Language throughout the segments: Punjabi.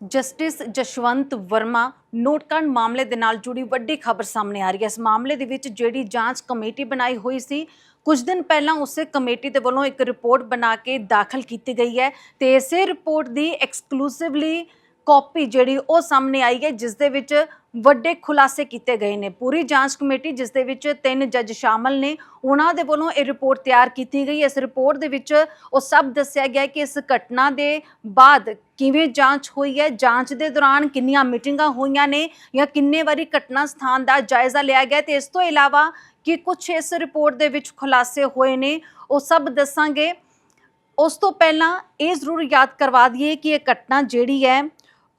ਜਸਟਿਸ ਜਸ਼ਵੰਤ ਵਰਮਾ ਨੋਟਕਾਂਡ ਮਾਮਲੇ ਦੇ ਨਾਲ ਜੁੜੀ ਵੱਡੀ ਖਬਰ ਸਾਹਮਣੇ ਆ ਰਹੀ ਹੈ। ਇਸ ਮਾਮਲੇ ਦੇ ਵਿੱਚ ਜਿਹੜੀ ਜਾਂਚ ਕਮੇਟੀ ਬਣਾਈ ਹੋਈ ਸੀ, ਕੁਝ ਦਿਨ ਪਹਿਲਾਂ ਉਸੇ ਕਮੇਟੀ ਦੇ ਵੱਲੋਂ ਇੱਕ ਰਿਪੋਰਟ ਬਣਾ ਕੇ ਦਾਖਲ ਕੀਤੀ ਗਈ ਹੈ ਤੇ ਇਸੇ ਰਿਪੋਰਟ ਦੀ ਐਕਸਕਲੂਸਿਵਲੀ ਕਾਪੀ ਜਿਹੜੀ ਉਹ ਸਾਹਮਣੇ ਆਈ ਹੈ, ਜਿਸ ਦੇ ਵਿੱਚ ਵੱਡੇ ਖੁਲਾਸੇ ਕੀਤੇ ਗਏ ਨੇ। ਪੂਰੀ ਜਾਂਚ ਕਮੇਟੀ, ਜਿਸ ਦੇ ਵਿੱਚ ਤਿੰਨ ਜੱਜ ਸ਼ਾਮਲ ਨੇ, ਉਹਨਾਂ ਦੇ ਵੱਲੋਂ ਇਹ ਰਿਪੋਰਟ ਤਿਆਰ ਕੀਤੀ ਗਈ। ਇਸ ਰਿਪੋਰਟ ਦੇ ਵਿੱਚ ਉਹ ਸਭ ਦੱਸਿਆ ਗਿਆ ਕਿ ਇਸ ਘਟਨਾ ਦੇ ਬਾਅਦ ਕਿਵੇਂ ਜਾਂਚ ਹੋਈ ਹੈ, ਜਾਂਚ ਦੇ ਦੌਰਾਨ ਕਿੰਨੀਆਂ ਮੀਟਿੰਗਾਂ ਹੋਈਆਂ ਨੇ ਜਾਂ ਕਿੰਨੇ ਵਾਰੀ ਘਟਨਾ ਸਥਾਨ ਦਾ ਜਾਇਜ਼ਾ ਲਿਆ ਗਿਆ ਤੇ ਇਸ ਤੋਂ ਇਲਾਵਾ ਕਿ ਕੁਝ ਇਸ ਰਿਪੋਰਟ ਦੇ ਵਿੱਚ ਖੁਲਾਸੇ ਹੋਏ ਨੇ, ਉਹ ਸਭ ਦੱਸਾਂਗੇ। ਉਸ ਤੋਂ ਪਹਿਲਾਂ ਇਹ ਜ਼ਰੂਰ ਯਾਦ ਕਰਵਾ ਦਈਏ ਕਿ ਇਹ ਘਟਨਾ ਜਿਹੜੀ ਹੈ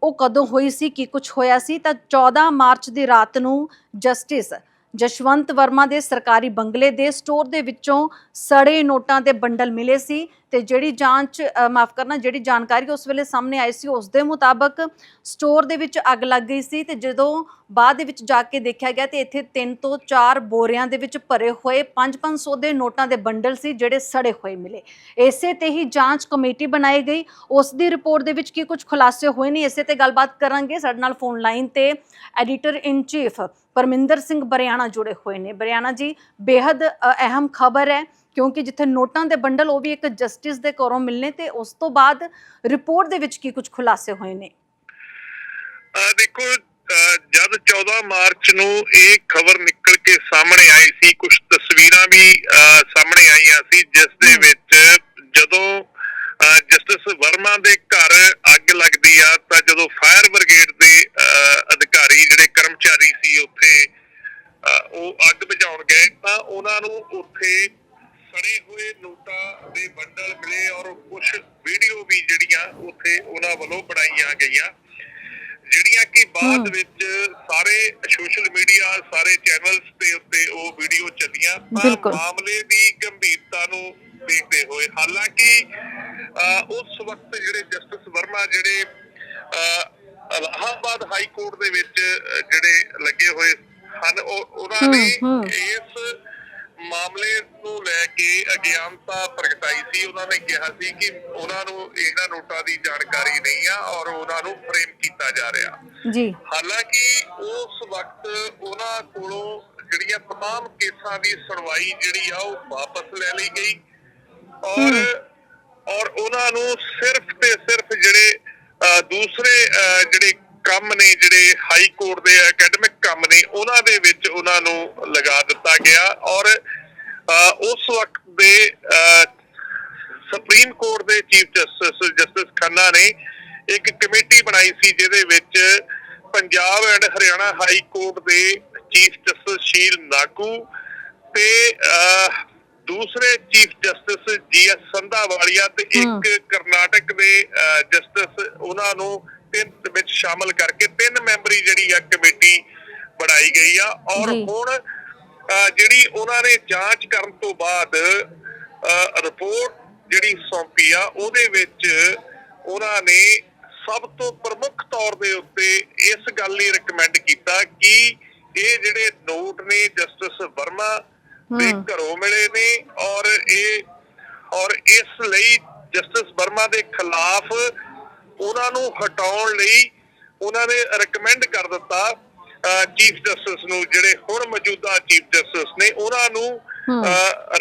ਉਹ ਕਦੋਂ ਹੋਈ ਸੀ, ਕੀ ਕੁਝ ਹੋਇਆ ਸੀ, ਤਾਂ 14 ਮਾਰਚ ਦੀ ਰਾਤ ਨੂੰ ਜਸਟਿਸ ਜਸ਼ਵੰਤ ਵਰਮਾ ਦੇ ਸਰਕਾਰੀ ਬੰਗਲੇ ਦੇ ਸਟੋਰ ਦੇ ਵਿੱਚੋਂ ਸੜੇ ਨੋਟਾਂ ਦੇ ਬੰਡਲ ਮਿਲੇ ਸੀ। ਤੇ ਜਿਹੜੀ ਜਾਂਚ ਮਾਫ ਕਰਨਾ, ਜਿਹੜੀ ਜਾਣਕਾਰੀ ਉਸ ਵੇਲੇ ਸਾਹਮਣੇ ਆਈ ਸੀ, ਉਸ ਦੇ ਮੁਤਾਬਕ ਸਟੋਰ ਦੇ ਵਿੱਚ ਅੱਗ ਲੱਗ ਗਈ ਸੀ ਤੇ ਜਦੋਂ ਬਾਅਦ ਦੇ ਵਿੱਚ ਜਾ ਕੇ ਦੇਖਿਆ ਗਿਆ ਤੇ ਇੱਥੇ 3 ਤੋਂ 4 ਬੋਰਿਆਂ ਦੇ ਵਿੱਚ ਭਰੇ ਹੋਏ 5-500 ਦੇ ਨੋਟਾਂ ਦੇ ਬੰਡਲ ਸੀ ਜਿਹੜੇ ਸੜੇ ਹੋਏ ਮਿਲੇ। ਇਸੇ ਤੇ ਹੀ ਜਾਂਚ ਕਮੇਟੀ ਬਣਾਈ ਗਈ। ਉਸ ਦੀ ਰਿਪੋਰਟ ਦੇ ਵਿੱਚ ਕੀ ਕੁਝ ਖੁਲਾਸੇ ਹੋਏ ਨੇ, ਇਸੇ ਤੇ ਗੱਲਬਾਤ ਕਰਾਂਗੇ। ਸਾਡੇ ਨਾਲ ਫੋਨ ਲਾਈਨ ਤੇ editor in chief Parminder Singh Bariana ਜੁੜੇ ਹੋਏ ਨੇ। ਬਰਿਆਣਾ ਜੀ ਬੇहद ਅਹਿਮ ਖਬਰ ਹੈ। ਕਿਉਂਕਿ ਜਿੱਥੇ ਨੋਟਾਂ ਦੇ ਬੰਡਲ ਉਹ ਵੀ ਇੱਕ ਜਸਟਿਸ ਦੇ ਘਰੋਂ ਮਿਲਨੇ ਤੇ ਉਸ ਤੋਂ ਬਾਅਦ ਰਿਪੋਰਟ ਦੇ ਵਿੱਚ ਕੀ ਕੁਝ ਖੁਲਾਸੇ ਹੋਏ ਨੇ ਦੇਖੋ ਜਦ 14 ਮਾਰਚ ਨੂੰ ਇਹ ਖਬਰ ਨਿਕਲ ਕੇ ਸਾਹਮਣੇ ਆਈ ਸੀ ਕੁਝ ਤਸਵੀਰਾਂ ਵੀ ਸਾਹਮਣੇ ਆਈਆਂ ਸੀ ਜਿਸ ਦੇ। ਵਿੱਚ ਜਦੋਂ ਜਸਟਿਸ ਵਰਮਾ ਦੇ ਘਰ ਅੱਗ ਲੱਗਦੀ ਆ ਤਾਂ ਜਦੋਂ ਫਾਇਰ ਬ੍ਰਿਗੇਡ ਦੇ ਅਧਿਕਾਰੀ ਜਿਹੜੇ ਕਰਮਚਾਰੀ ਸੀ ਉੱਥੇ ਉਹ ਅੱਗ ਬੁਝਾਉਣ ਗਏ ਤਾਂ ਉਹਨਾਂ ਨੂੰ ਉੱਥੇ ਦੇ ਬੰਡਲ ਮਿਲੇ ਔਰ ਕੁਝ ਵੀਡੀਓ ਵੀ ਜਿਹੜੀਆਂ ਉੱਥੇ ਉਹਨਾਂ ਵੱਲੋਂ ਬਣਾਈਆਂ ਗਈਆਂ ਜਿਹੜੀਆਂ ਕਿ ਬਾਅਦ। ਵਿੱਚ ਸਾਰੇ ਸੋਸ਼ਲ ਮੀਡੀਆ ਸਾਰੇ ਚੈਨਲਸ ਤੇ ਉੱਤੇ ਉਹ ਵੀਡੀਓ ਚੱਲੀਆਂ ਤਾਂ। ਮਾਮਲੇ ਦੀ ਗੰਭੀਰਤਾ ਨੂੰ ਦੇਖਦੇ ਹੋਏ ਹਾਲਾਂਕਿ ਉਸ ਵਕਤ ਜਿਹੜੇ ਜਸਟਿਸ ਵਰਮਾ ਜਿਹੜੇ ਅਹ, ਇਲਾਹਾਬਾਦ ਹਾਈ ਕੋਰਟ ਦੇ ਵਿੱਚ ਜਿਹੜੇ ਲੱਗੇ ਹੋਏ ਹਨ ਉਹ ਉਹਨਾਂ ਨੇ। ਇਸ ਮਾਮਲੇ ਨੂੰ ਲੈ ਕੇ ਅਗਿਆਨਤਾ ਪ੍ਰਗਟਾਈ ਸੀ ਉਹਨਾਂ ਨੇ ਕਿਹਾ ਸੀ ਕਿ ਉਹਨਾਂ ਨੂੰ ਇਹਨਾਂ ਨੋਟਾਂ ਦੀ ਜਾਣਕਾਰੀ ਨਹੀਂ ਆ ਔਰ ਉਹਨਾਂ ਨੂੰ ਫਰੇਮ ਕੀਤਾ ਜਾ ਰਿਹਾ ਜੀ ਹਾਲਾਂਕਿ ਉਸ ਵਕਤ ਉਹਨਾਂ ਕੋਲੋਂ ਜਿਹੜੀਆਂ तमाम ਕੇਸਾਂ ਦੀ ਸੁਣਵਾਈ ਜਿਹੜੀ ਆ ਉਹ ਵਾਪਸ ਲੈ ਲਈ ਗਈ ਔਰ ਔਰ ਉਹਨਾਂ ਨੂੰ ਸਿਰਫ ਤੇ ਸਿਰਫ ਜਿਹੜੇ ਅਹ, ਦੂਸਰੇ ਅਹ, ਜਿਹੜੇ ਕੰਮ ਨੇ ਜਿਹੜੇ ਹਾਈ ਕੋਰਟ ਦੇ ਅਕੈਡਮਿਕ ਕੰਮ ਨੇ ਉਹਨਾਂ ਦੇ ਵਿੱਚ ਉਹਨਾਂ ਨੂੰ ਲਗਾ ਦਿੱਤਾ ਗਿਆ ਔਰ ਅਹ, ਉਸ ਵਕਤ ਦੇ ਅਹ, ਸੁਪਰੀਮ ਕੋਰਟ ਦੇ ਚੀਫ ਜਸਟਿਸ ਜਸਟਿਸ ਖੰਨਾ ਨੇ ਇੱਕ ਕਮੇਟੀ ਬਣਾਈ ਸੀ ਜਿਹਦੇ ਵਿੱਚ Punjab and Haryana high court ਦੇ ਚੀਫ ਜਸਟਿਸ ਸ਼ੀਲ ਨਾਗੂ ਤੇ ਦੂਸਰੇ chief justice G S Sandhawalia ਤੇ ਇੱਕ ਕਰਨਾਟਕ ਦੇ ਜਸਟਿਸ ਉਹਨਾਂ ਨੂੰ ਤਿੰਨ ਵਿੱਚ ਸ਼ਾਮਲ ਕਰਕੇ ਤਿੰਨ ਮੈਂਬਰੀ ਜਿਹੜੀ ਆ ਕਮੇਟੀ ਬਣਾਈ ਗਈ ਆ ਔਰ। ਹੁਣ ਜਿਹੜੀ ਉਹਨਾਂ ਨੇ ਜਾਂਚ ਕਰਨ ਤੋਂ ਬਾਅਦ ਰਿਪੋਰਟ ਜਿਹੜੀ ਸੌਂਪੀ ਆ ਉਹਦੇ ਵਿੱਚ ਉਹਨਾਂ ਨੇ ਸਭ ਤੋਂ ਪ੍ਰਮੁੱਖ ਤੌਰ ਦੇ ਉੱਤੇ ਇਸ ਗੱਲ ਲਈ ਰეკਮੈਂਡ ਕੀਤਾ ਕਿ ਇਹ ਜਿਹੜੇ ਨੋਟ ਨੇ ਜਸਟਿਸ ਵਰਮਾ ਦੇ ਘਰੋਂ ਮਿਲੇ ਨੇ ਔਰ ਇਹ ਔਰ ਇਸ ਲਈ ਜਸਟਿਸ ਵਰਮਾ ਦੇ ਖਿਲਾਫ ਉਹਨਾਂ ਨੂੰ ਹਟਾਉਣ ਲਈ ਉਹਨਾਂ ਨੇ ਰეკਮੈਂਡ ਕਰ ਦਿੱਤਾ ਚੀਫ ਜਸਟਿਸ ਨੂੰ ਜਿਹੜੇ ਹੁਣ ਮੌਜੂਦਾ ਚੀਫ ਜਸਟਿਸ ਨੇ ਉਹਨਾਂ ਨੂੰ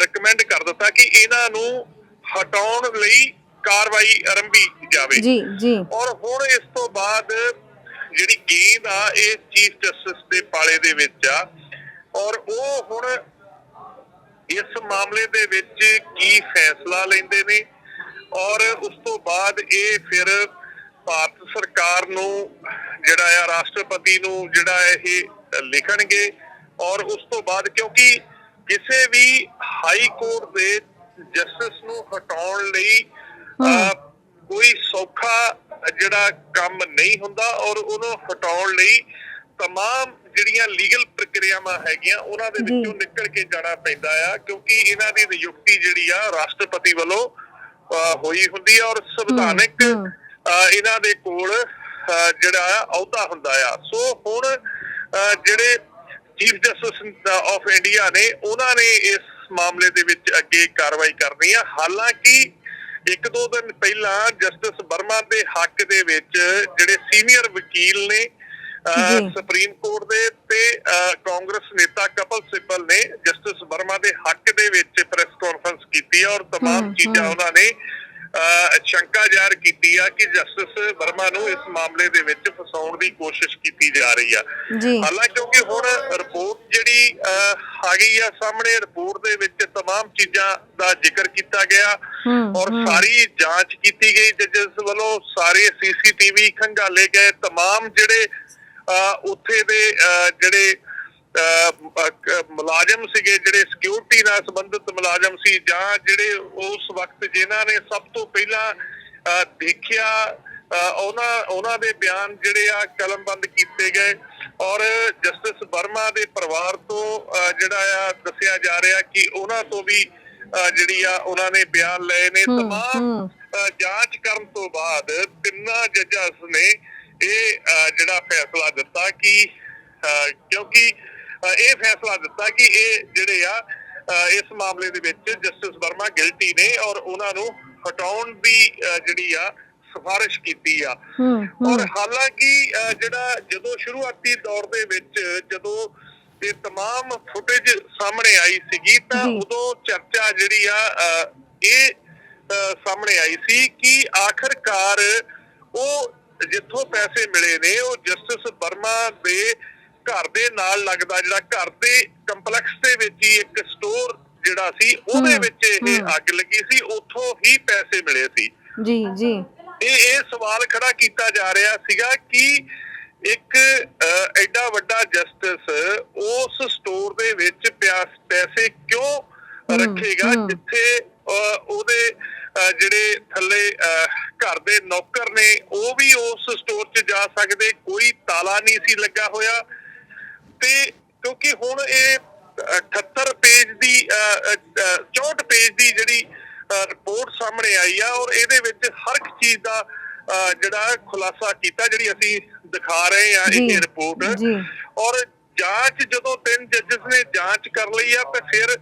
ਰეკਮੈਂਡ ਕਰ ਦਿੱਤਾ ਕਿ ਇਹਨਾਂ ਨੂੰ ਹਟਾਉਣ ਲਈ ਕਾਰਵਾਈ ਆਰੰਭੀ ਜਾਵੇ। ਜੀ ਜੀ। ਔਰ ਹੁਣ ਇਸ ਤੋਂ ਬਾਅਦ ਜਿਹੜੀ ਗੇਂਦ ਆ ਇਹ ਚੀਫ ਜਸਟਿਸ ਦੇ ਪਾਲੇ ਦੇ ਵਿੱਚ ਆ। ਔਰ ਉਹ ਹੁਣ ਇਸ ਮਾਮਲੇ ਦੇ ਵਿੱਚ ਕੀ ਫੈਸਲਾ ਲੈਂਦੇ ਨੇ। ਔਰ ਉਸ ਤੋਂ ਬਾਅਦ ਇਹ ਫਿਰ ਭਾਰਤ ਸਰਕਾਰ ਨੂੰ ਜਿਹੜਾ ਆ ਰਾਸ਼ਟਰਪਤੀ ਨੂੰ ਜਿਹੜਾ ਇਹ ਲਿਖਣਗੇ। ਔਰ ਉਸ ਤੋਂ ਬਾਅਦ ਕਿਉਂਕਿ ਕਿਸੇ ਵੀ ਹਾਈ ਕੋਰਟ ਦੇ ਜਸਟਿਸ ਨੂੰ ਹਟਾਉਣ ਲਈ ਅਹ, ਕੋਈ ਸੌਖਾ ਜਿਹੜਾ ਕੰਮ ਨਹੀਂ ਹੁੰਦਾ ਔਰ ਉਹਨੂੰ ਹਟਾਉਣ ਲਈ तमाम ਜਿਹੜੀਆਂ ਲੀਗਲ ਪ੍ਰਕਿਰਿਆਵਾਂ ਹੈਗੀਆਂ ਉਹਨਾਂ ਦੇ ਜੀ। ਵਿੱਚੋਂ ਨਿਕਲ ਕੇ ਜਾਣਾ ਪੈਂਦਾ ਆ ਕਿਉਂਕਿ ਇਹਨਾਂ ਦੀ ਨਿਯੁਕਤੀ ਜਿਹੜੀ ਆ ਰਾਸ਼ਟਰਪਤੀ ਵੱਲੋਂ ਅਹ, ਹੋਈ ਹੁੰਦੀ ਆ ਔਰ ਸੰਵਿਧਾਨਿਕ ਹਮ। ਅਹ, ਇਹਨਾਂ ਦੇ ਕੋਲ ਅਹ, ਜਿਹੜਾ ਆ ਅਹੁਦਾ ਹੁੰਦਾ ਆ ਸੋ ਹੁਣ ਅਹ, ਜਿਹੜੇ ਚੀਫ ਜਸਟਿਸ ਆਫ ਇੰਡੀਆ ਨੇ ਉਹਨਾਂ ਨੇ ਇਸ ਮਾਮਲੇ ਦੇ ਵਿੱਚ ਅੱਗੇ ਕਾਰਵਾਈ ਕਰਨੀ ਆ ਹਾਲਾਂਕਿ ਇੱਕ ਦੋ ਦਿਨ ਪਹਿਲਾਂ ਜਸਟਿਸ ਵਰਮਾ ਦੇ ਹੱਕ ਦੇ ਵਿੱਚ ਜਿਹੜੇ ਸੀਨੀਅਰ ਵਕੀਲ ਨੇ। ਸੁਪਰੀਮ ਕੋਰਟ ਦੇ ਤੇ ਕਾਂਗਰਸ ਨੇਤਾ ਕਪਲ ਸਿੱਬਲ ਨੇ ਜਸਟਿਸ ਵਰਮਾ ਦੇ ਹੱਕ ਦੇ ਵਿੱਚ ਪ੍ਰੈਸ ਕਾਨਫਰੰਸ ਕੀਤੀ ਹੈ ਔਰ ਤਮਾਮ ਚੀਜ਼ਾਂ। ਉਹਨਾਂ ਨੇ ਸ਼ੰਕਾ ਜ਼ਾਹਰ ਕੀਤੀ ਆ ਕਿ ਜਸਟਿਸ ਵਰਮਾ ਨੂੰ ਇਸ ਮਾਮਲੇ ਦੇ ਵਿੱਚ ਫਸਾਉਣ ਦੀ ਕੋਸ਼ਿਸ਼ ਕੀਤੀ ਜਾ ਰਹੀ ਆ ਜੀ ਹਾਲਾਂਕਿ ਕਿਉਂਕਿ ਹੁਣ ਰਿਪੋਰਟ ਜਿਹੜੀ ਅਹ, ਆ ਗਈ ਆ ਸਾਹਮਣੇ ਰਿਪੋਰਟ ਦੇ ਵਿੱਚ तमाम ਚੀਜ਼ਾਂ ਦਾ ਜ਼ਿਕਰ ਕੀਤਾ ਗਿਆ ਹਮ, ਔਰ ਹਮ। ਸਾਰੀ ਜਾਂਚ ਕੀਤੀ ਗਈ ਜੱਜਸ ਵੱਲੋਂ ਸਾਰੇ ਸੀਸੀਟੀਵੀ ਖੰਗਾਲੇ ਗਏ तमाम ਜਿਹੜੇ ਅਹ, ਉੱਥੇ ਦੇ ਅਹ, ਜਿਹੜੇ ਅਹ, ਅਹ, ਕ- ਮੁਲਾਜ਼ਮ ਸੀਗੇ ਜਿਹੜੇ ਸਿਕਿਉਰਿਟੀ ਨਾਲ ਸੰਬੰਧਿਤ ਮੁਲਾਜ਼ਮ ਸੀ ਜਾਂ ਜਿਹੜੇ ਉਸ ਵਕਤ ਜਿਨ੍ਹਾਂ ਨੇ ਸਭ ਤੋਂ ਪਹਿਲਾਂ ਦੇਖਿਆ ਉਹਨਾਂ ਉਹਨਾਂ ਦੇ ਬਿਆਨ ਜਿਹੜੇ ਆ ਕਲਮਬੰਦ ਕੀਤੇ ਗਏ। ਔਰ ਜਸਟਿਸ ਵਰਮਾ ਦੇ ਪਰਿਵਾਰ ਤੋਂ ਜਿਹੜਾ ਆ ਦੱਸਿਆ ਜਾ ਰਿਹਾ ਕਿ ਉਹਨਾਂ ਤੋਂ ਵੀ ਜਿਹੜੀ ਆ ਉਹਨਾਂ ਨੇ ਬਿਆਨ ਲਏ ਨੇ। ਤਮਾਮ ਜਾਂਚ ਕਰਨ ਤੋਂ ਬਾਅਦ ਤਿੰਨਾਂ ਜੱਜਾਂ ਨੇ ਇਹ ਜਿਹੜਾ ਫੈਸਲਾ ਦਿੱਤਾ ਕਿ ਕਿਉਂਕਿ ਇਹ ਫੈਸਲਾ ਦਿੱਤਾ ਕਿ ਇਹ ਜਿਹੜੇ ਆ ਅਹ, ਇਸ ਮਾਮਲੇ ਦੇ ਵਿੱਚ ਜਸਟਿਸ ਵਰਮਾ ਗਿਲਟੀ ਨੇ ਔਰ ਉਹਨਾਂ ਨੂੰ ਹਟਾਉਣ ਦੀ ਅਹ, ਜਿਹੜੀ ਆ ਸਿਫਾਰਿਸ਼ ਕੀਤੀ ਆ ਹਮ ਔਰ ਹਮ ਹਾਲਾਂਕਿ ਅਹ, ਜਿਹੜਾ ਜਦੋਂ ਸ਼ੁਰੂਆਤੀ ਦੌਰ ਦੇ ਵਿੱਚ ਜਦੋਂ ਇਹ तमाम ਫੁਟੇਜ ਸਾਹਮਣੇ ਆਈ ਸੀਗੀ ਤਾਂ ਜੀ। ਉਦੋਂ ਚਰਚਾ ਜਿਹੜੀ ਆ ਅਹ, ਇਹ ਅਹ, ਸਾਹਮਣੇ ਆਈ ਸੀ ਕਿ ਆਖਰਕਾਰ ਉਹ ਜਿੱਥੋਂ ਪੈਸੇ ਮਿਲੇ ਨੇ ਉਹ ਜਸਟਿਸ ਵਰਮਾ ਦੇ ਘਰ ਦੇ ਨਾਲ ਲੱਗਦਾ ਜਿਹੜਾ ਘਰ ਦੇ ਕੰਪਲੈਕਸ ਦੇ ਵਿੱਚ ਹੀ ਇੱਕ ਸਟੋਰ ਜਿਹੜਾ ਸੀ ਉਹਦੇ ਵਿੱਚ ਇਹ। ਅੱਗ ਲੱਗੀ ਸੀ ਉੱਥੋਂ ਹੀ ਪੈਸੇ ਮਿਲੇ ਸੀ ਜੀ ਜੀ ਇਹ ਇਹ ਸਵਾਲ ਖੜਾ ਕੀਤਾ ਜਾ ਰਿਹਾ ਸੀਗਾ ਕਿ ਇੱਕ ਐਡਾ ਵੱਡਾ ਜਸਟਿਸ ਉਸ ਸਟੋਰ ਦੇ ਵਿੱਚ ਪੈਸੇ ਕਿਉਂ ਰੱਖੇਗਾ। ਜਿੱਥੇ ਉਹਦੇ ਜਿਹੜੇ ਥੱਲੇ ਘਰ ਦੇ ਨੌਕਰ ਨੇ ਉਹ ਵੀ ਉਸ ਸਟੋਰ 'ਚ ਜਾ ਸਕਦੇ ਕੋਈ ਤਾਲਾ ਨਹੀਂ ਸੀ ਲੱਗਾ ਹੋਇਆ ਕਿਉਂਕਿ ਹੁਣ ਇਹ ਅਹ, 78 ਪੇਜ ਦੀ ਅਹ, ਅਹ, ਅਹ, 64 ਪੇਜ ਦੀ ਜਿਹੜੀ ਰਿਪੋਰਟ ਸਾਹਮਣੇ ਆਈ ਆ ਔਰ ਇਹਦੇ ਵਿੱਚ ਹਰ ਇੱਕ ਚੀਜ਼ ਦਾ ਜਿਹੜਾ ਖੁਲਾਸਾ ਕੀਤਾ ਜਿਹੜੀ ਅਸੀਂ ਦਿਖਾ ਰਹੇ ਆ ਇਹ ਰਿਪੋਰਟ। ਔਰ ਜਾਂਚ ਜਦੋਂ ਤਿੰਨ ਜੱਜਸ ਨੇ ਜਾਂਚ ਕਰ ਲਈ ਆ ਤੇ ਫਿਰ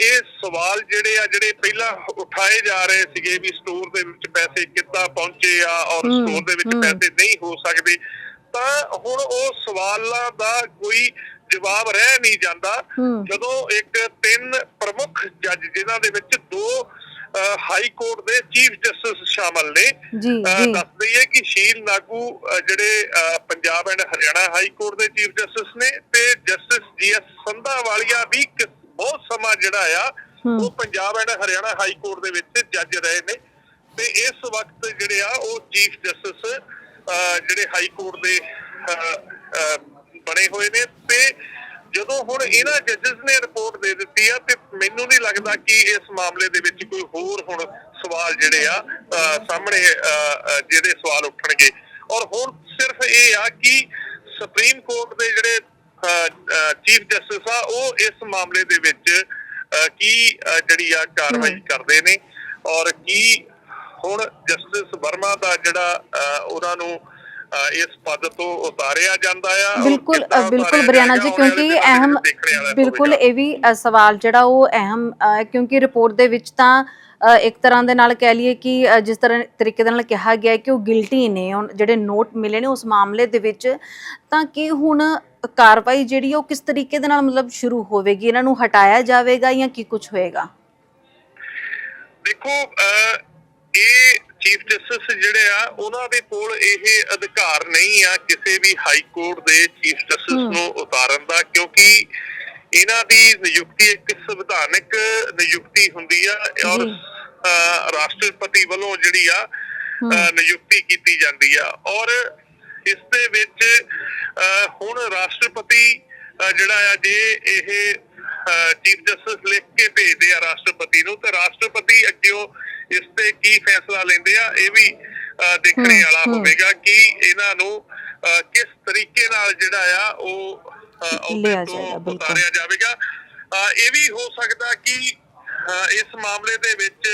ਇਹ ਸਵਾਲ ਜਿਹੜੇ ਆ ਜਿਹੜੇ ਪਹਿਲਾਂ ਉਠਾਏ ਜਾ ਰਹੇ ਸੀਗੇ ਵੀ ਸਟੋਰ ਦੇ ਵਿੱਚ ਪੈਸੇ ਕਿੱਦਾਂ ਪਹੁੰਚੇ ਆ ਔਰ ਸਟੋਰ ਦੇ ਵਿੱਚ। ਪੈਸੇ ਨਹੀਂ ਹੋ ਸਕਦੇ ਤਾਂ ਹੁਣ ਉਹ ਸਵਾਲਾਂ ਦਾ ਕੋਈ ਜਵਾਬ ਰਹਿ ਨਹੀਂ ਜਾਂਦਾ। ਜਦੋਂ ਇੱਕ ਤਿੰਨ ਪ੍ਰਮੁੱਖ ਜੱਜ ਜਿਨ੍ਹਾਂ ਦੇ ਵਿੱਚ ਦੋ ਹਾਈ ਕੋਰਟ ਦੇ ਚੀਫ ਜਸਟਿਸ ਸ਼ਾਮਲ ਨੇ ਦੱਸ ਦਈਏ ਕਿ ਸ਼ੀਲ ਨਾਗੂ ਜਿਹੜੇ Punjab and Haryana high court ਦੇ ਚੀਫ ਜਸਟਿਸ ਨੇ ਤੇ ਜਸਟਿਸ ਜੀਐਸ ਸੰਧਾ ਵਾਲੀਆ ਵੀ ਬਹੁਤ ਸਮਾਂ ਜਿਹੜਾ ਆ। ਉਹ Punjab and Haryana high court ਦੇ ਵਿੱਚ ਜੱਜ ਰਹੇ ਨੇ ਤੇ ਇਸ ਵਕਤ ਜਿਹੜੇ ਆ ਉਹ ਚੀਫ ਜਸਟਿਸ ਜਿਹੜੇ ਹਾਈ ਕੋਰਟ ਦੇ ਬਣੇ ਹੋਏ ਨੇ ਤੇ ਜਦੋਂ ਹੁਣ ਇਹਨਾਂ ਜੱਜਸ ਨੇ ਰਿਪੋਰਟ ਦੇ ਦਿੱਤੀ ਆ ਤੇ ਮੈਨੂੰ ਨਹੀਂ ਲੱਗਦਾ ਕਿ ਇਸ ਮਾਮਲੇ ਦੇ ਵਿੱਚ ਕੋਈ ਹੋਰ ਹੁਣ ਸਵਾਲ ਜਿਹੜੇ ਆ ਸਾਹਮਣੇ ਜਿਹਦੇ ਸਵਾਲ ਉੱਠਣਗੇ ਔਰ ਹੁਣ ਸਿਰਫ ਇਹ ਆ ਕਿ ਸੁਪਰੀਮ ਕੋਰਟ ਦੇ ਜਿਹੜੇ ਚੀਫ ਜਸਟਿਸ ਆ ਉਹ ਇਸ ਮਾਮਲੇ ਦੇ ਵਿੱਚ ਕੀ ਜਿਹੜੀ ਆ ਕਾਰਵਾਈ। ਕਰਦੇ ਨੇ ਔਰ ਕੀ ਹੁਣ ਜਸਟਿਸ ਵਰਮਾ ਦਾ ਜਿਹੜਾ ਉਹਨਾਂ ਨੂੰ ਇਸ ਪਦ ਤੋਂ ਉਤਾਰਿਆ ਜਾਂਦਾ ਆ ਬਿਲਕੁਲ ਬਿਲਕੁਲ ਬਰਿਆਨਾ ਜੀ ਕਿਉਂਕਿ ਅਹਿਮ ਬਿਲਕੁਲ। ਇਹ ਵੀ ਸਵਾਲ ਜਿਹੜਾ ਉਹ ਅਹਿਮ ਕਿਉਂਕਿ ਰਿਪੋਰਟ ਦੇ ਵਿੱਚ ਤਾਂ ਇੱਕ ਤਰ੍ਹਾਂ ਦੇ ਨਾਲ ਕਹਿ ਲਈਏ ਕਿ ਜਿਸ ਤਰ੍ਹਾਂ ਤਰੀਕੇ ਦੇ ਨਾਲ ਕਿਹਾ ਗਿਆ ਕਿ ਉਹ ਗਿਲਟੀ ਨੇ ਜਿਹੜੇ ਨੋਟ ਮਿਲੇ ਨੇ ਉਸ ਮਾਮਲੇ ਦੇ ਵਿੱਚ ਤਾਂ ਕਿ ਹੁਣ ਕਾਰਵਾਈ ਜਿਹੜੀ ਉਹ ਕਿਸ ਤਰੀਕੇ ਦੇ ਨਾਲ ਮਤਲਬ ਸ਼ੁਰੂ ਹੋਵੇਗੀ ਇਹਨਾਂ ਨੂੰ ਹਟਾਇਆ ਜਾਵੇਗਾ ਜਾਂ ਕੀ ਕੁਝ ਹੋਏਗਾ ਦੇਖੋ ਇਹ ਚੀਫ ਜਸਟਿਸ ਜਿਹੜੇ ਆ ਉਹਨਾਂ ਦੇ ਕੋਲ ਇਹ ਅਧਿਕਾਰ ਨਹੀਂ ਆ ਕਿਸੇ ਵੀ ਹਾਈ ਕੋਰਟ ਦੇ ਚੀਫ ਜਸਟਿਸ। ਨੂੰ ਉਤਾਰਨ ਦਾ ਕਿਉਂਕਿ ਇਹਨਾਂ ਦੀ ਨਿਯੁਕਤੀ ਇੱਕ ਸੰਵਿਧਾਨਕ ਨਿਯੁਕਤੀ ਹੁੰਦੀ ਆ ਔਰ ਰਾਸ਼ਟਰਪਤੀ ਵੱਲੋਂ ਜਿਹੜੀ ਆ ਨਿਯੁਕਤੀ ਕੀਤੀ ਜਾਂਦੀ ਆ। ਔਰ ਇਸ ਦੇ ਵਿੱਚ ਹੁਣ ਰਾਸ਼ਟਰਪਤੀ ਜਿਹੜਾ ਆ ਜੇ ਇਹ ਚੀਫ ਜਸਟਿਸ ਲਿਖ ਕੇ ਭੇਜਦੇ ਆ ਰਾਸ਼ਟਰਪਤੀ ਨੂੰ ਤੇ ਰਾਸ਼ਟਰਪਤੀ ਅੱਗਿਓਂ ਇਸ ਤੇ ਕੀ ਫੈਸਲਾ ਲੈਂਦੇ ਆ ਇਹ ਵੀ ਦੇਖਣੇ ਵਾਲਾ। ਹੋਵੇਗਾ ਕਿ ਇਹਨਾਂ ਨੂੰ ਕਿਸ ਤਰੀਕੇ ਨਾਲ ਜਿਹੜਾ ਆ ਉਹ ਲਿਆ ਜਾਏਗਾ। ਉਤਾਰਿਆ ਜਾਵੇਗਾ ਇਹ ਵੀ ਹੋ ਸਕਦਾ ਕਿ ਇਸ ਮਾਮਲੇ ਦੇ ਵਿੱਚ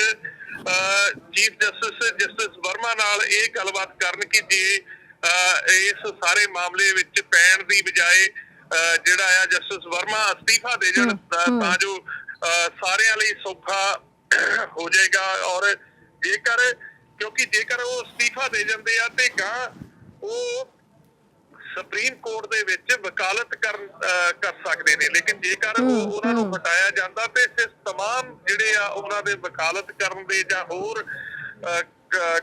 ਚੀਫ ਜਸਟਿਸ ਜਸਟਿਸ ਵਰਮਾ ਨਾਲ ਇਹ ਗੱਲਬਾਤ ਕਰਨ ਕਿ ਜੇ ਇਸ ਸਾਰੇ ਮਾਮਲੇ ਵਿੱਚ ਪੈਣ ਦੀ ਬਜਾਏ ਜਿਹੜਾ ਆ ਜਸਟਿਸ ਵਰਮਾ ਅਸਤੀਫਾ ਦੇ ਜਾਣ ਤਾਂ ਜੋ ਸਾਰਿਆਂ ਲਈ ਸੌਖਾ ਹੋ ਜਾਏਗਾ ਔਰ ਜੇਕਰ ਕਿਉਂਕਿ ਜੇਕਰ ਉਹ ਅਸਤੀਫਾ ਦੇ ਜਾਂਦੇ ਆ ਤੇ ਗਾਂ ਉਹ ਸੁਪਰੀਮ ਕੋਰਟ ਦੇ ਵਿੱਚ ਵਕਾਲਤ ਅਹ, ਕਰ ਸਕਦੇ ਨੇ ਲੇਕਿਨ ਜੇਕਰ ਉਹਨਾਂ ਨੂੰ। ਹਟਾਇਆ ਜਾਂਦਾ ਤੇ ਫਿਰ ਤਮਾਮ ਜਿਹੜੇ ਆ ਉਹਨਾਂ ਦੇ ਵਕਾਲਤ ਕਰਨ ਦੇ ਜਾਂ ਹੋਰ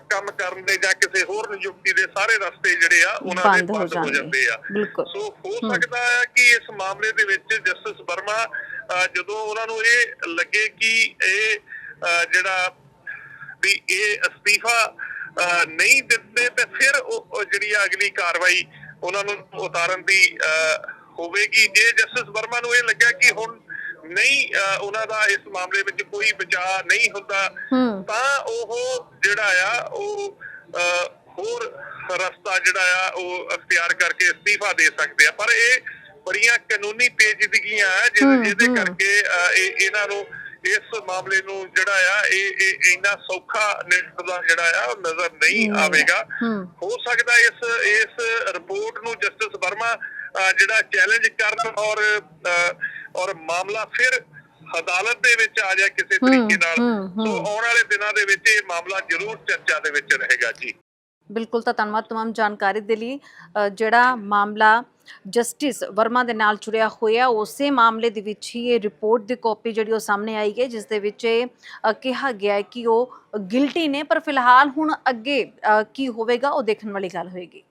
ਕੰਮ ਕਰਨ ਦੇ ਜਾਂ ਕਿਸੇ ਹੋਰ ਨਿਯੁਕਤੀ ਦੇ ਸਾਰੇ ਰਸਤੇ ਜਿਹੜੇ ਆ ਉਹਨਾਂ ਦੇ ਬੰਦ ਹੋ। ਜਾਂਦੇ ਆ ਸੋ ਹੋ ਸਕਦਾ ਹੈ ਕਿ ਇਸ ਮਾਮਲੇ ਦੇ ਵਿੱਚ ਜਸਟਿਸ ਵਰਮਾ ਜਦੋਂ ਉਹਨਾਂ ਨੂੰ ਇਹ ਲੱਗੇ ਕਿ ਇਹ ਜਿਹੜਾ ਵੀ ਇਹ ਅਸਤੀਫਾ ਨਹੀਂ ਦਿੰਦੇ ਤੇ ਫਿਰ ਉਹ ਜਿਹੜੀ ਆ ਅਗਲੀ ਕਾਰਵਾਈ ਉਹਨਾਂ ਨੂੰ ਉਤਾਰਨ ਦੀ ਹੋਵੇਗੀ। ਜੇ ਜਸਟਿਸ ਵਰਮਾ ਨੂੰ ਇਹ ਲੱਗਿਆ ਕਿ ਹੁਣ ਨਹੀਂ ਉਹਨਾਂ ਦਾ ਇਸ ਮਾਮਲੇ ਵਿੱਚ ਕੋਈ ਬਚਾਅ ਨਹੀਂ ਹੁੰਦਾ ਤਾਂ ਉਹ ਜਿਹੜਾ ਆ ਉਹ ਹੋਰ ਰਸਤਾ ਜਿਹੜਾ ਆ ਉਹ ਅਖਤਿਆਰ ਕਰਕੇ ਅਸਤੀਫਾ ਦੇ ਸਕਦੇ ਆ। ਪਰ ਇਹ ਬੜੀਆਂ ਕਾਨੂੰਨੀ ਪੇਚੀਦਗੀਆਂ ਜਿਹਦੇ। ਕਰਕੇ ਇਹਨਾਂ ਨੂੰ ਇਸ ਮਾਮਲੇ ਨੂੰ ਜਿਹੜਾ ਆ ਇਹ ਇਹ ਇੰਨਾ ਸੌਖਾ ਨਿਕਲਦਾ ਜਿਹੜਾ ਆ ਨਜ਼ਰ ਨਹੀਂ ਆਵੇਗਾ। ਹੂੰ। ਸਕਦਾ ਇਸ ਇਸ ਰਿਪੋਰਟ ਨੂੰ ਜਸਟਿਸ ਵਰਮਾ ਜਿਹੜਾ ਚੈਲੰਜ ਕਰਨ ਔਰ ਔਰ ਮਾਮਲਾ ਫਿਰ ਅਦਾਲਤ ਦੇ ਵਿੱਚ ਆ ਜਾਏ ਕਿਸੇ ਤਰੀਕੇ ਨਾਲ। ਸੋ ਆਉਣ ਵਾਲੇ ਦਿਨਾਂ ਦੇ ਵਿੱਚ ਇਹ ਮਾਮਲਾ ਜ਼ਰੂਰ ਚਰਚਾ ਦੇ ਵਿੱਚ ਰਹੇਗਾ ਜੀ ਬਿਲਕੁਲ ਤਾਂ ਧੰਨਵਾਦ ਤਮਾਮ ਜਾਣਕਾਰੀ ਦੇ ਲਈ। ਜਿਹੜਾ ਮਾਮਲਾ ਜਸਟਿਸ ਵਰਮਾ ਦੇ ਨਾਲ ਜੁੜਿਆ ਹੋਇਆ, ਉਸੇ ਮਾਮਲੇ ਦੇ ਵਿੱਚ ਹੀ ਇਹ ਰਿਪੋਰਟ ਦੀ ਕਾਪੀ ਜਿਹੜੀ ਉਹ ਸਾਹਮਣੇ ਆਈ ਹੈ ਜਿਸ ਦੇ ਵਿੱਚ ਇਹ ਕਿਹਾ ਗਿਆ ਹੈ ਕਿ ਉਹ ਗਿਲਟੀ ਨੇ, ਪਰ ਫਿਲਹਾਲ ਹੁਣ ਅੱਗੇ ਕੀ ਹੋਵੇਗਾ, ਉਹ ਦੇਖਣ ਵਾਲੀ ਗੱਲ ਹੋਏਗੀ।